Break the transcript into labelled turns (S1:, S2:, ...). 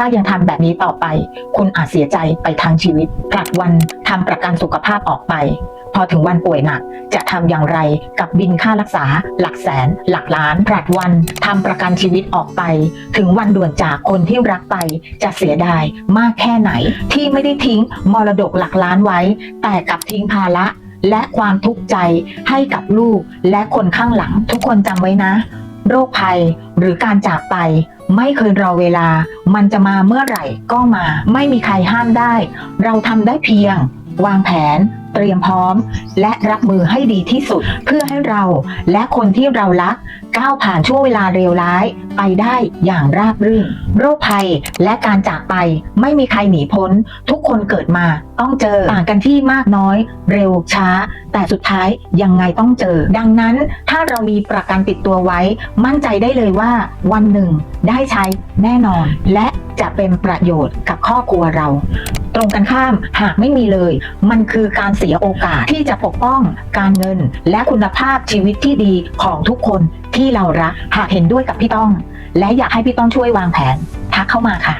S1: ถ้ายังทำแบบนี้ต่อไป คุณอาจเสียใจไปทางชีวิตผลัดวันทำประกันสุขภาพออกไป พอถึงวันป่วยหนัก จะทำอย่างไรกับบินค่ารักษา หลักแสน หลักล้านผลัดวันทำประกันชีวิตออกไป ถึงวันด่วนจากคนที่รักไป จะเสียดายมากแค่ไหน ที่ไม่ได้ทิ้งมรดกหลักล้านไว้ แต่กลับทิ้งภาระและความทุกข์ใจให้กับลูกและคนข้างหลังทุกคนจำไว้นะ โรคภัย หรือการจากไป ไม่เคยรอเวลา มันจะมาเมื่อไหร่ก็มา ไม่มีใครห้ามได้ เราทำได้เพียง วางแผน เตรียมพร้อม และรับมือให้ดีที่สุด เพื่อให้เราและคนที่เรารักก้าวผ่านช่วงเวลาเลวร้ายไปได้อย่างราบรื่น โรคภัยและการจากไปไม่มีใครหนีพ้น ทุกคนเกิดมาต้องเจอต่างกันที่มากน้อย เร็วช้า แต่สุดท้ายยังไงต้องเจอ ดังนั้นถ้าเรามีประกันติดตัวไว้ มั่นใจได้เลยว่าวันหนึ่งได้ใช้แน่นอน และจะเป็นประโยชน์กับครอบครัวเรา ตรงกันข้ามหากไม่มีเลย มันคือการเสียโอกาสที่จะปกป้องการเงิน และคุณภาพชีวิตที่ดีของทุกคนที่เรารักหากเห็นด้วยกับพี่ต้อง และอยากให้พี่ต้องช่วยวางแผนทักเข้ามาค่ะ